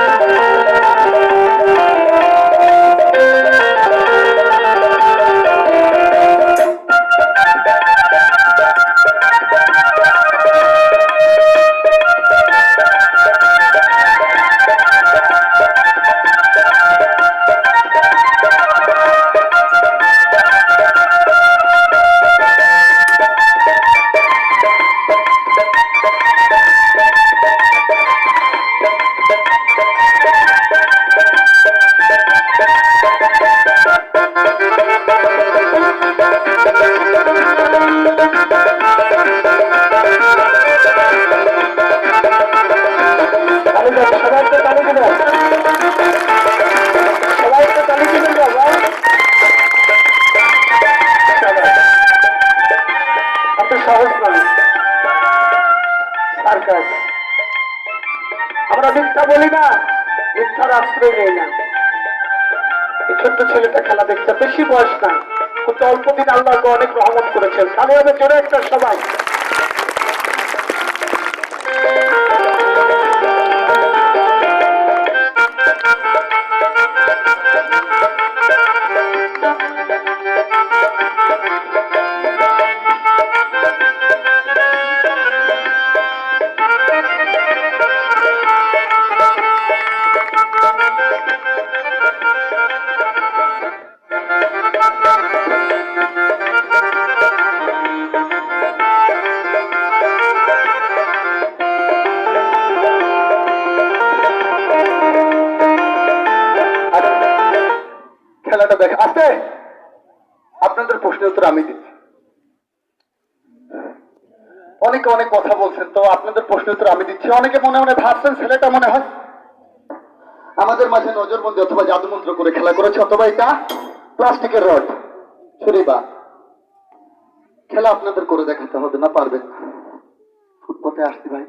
you. আমরা মিথ্যা বলি না, মিথ্যার আশ্রয় নেই না। এই ছোট্ট ছেলেটা খেলা দেখছে, বেশি বয়স না। কিন্তু অল্প দিন আল্লাহকে অনেক রহমত করেছেন তাহলে হবে জোরে একটা সবাই। খেলাটা আছে আপনাদের প্রশ্নের উত্তর আমি দিচ্ছি। অনেকে অনেক কথা বলছেন, তো আপনাদের প্রশ্নের উত্তর আমি দিচ্ছি। অনেকে মনে মনে ভাবছেন, ছেলেটা মনে হয় আমাদের মাঝে নজরবন্দি অথবা জাদুমন্ত্র করে খেলা করেছে অথবা এটা প্লাস্টিকের রড ছুরি বা খেলা আপনাদের করে দেখাতে হবে, না পারবেন ফুটপথে আসছি ভাই।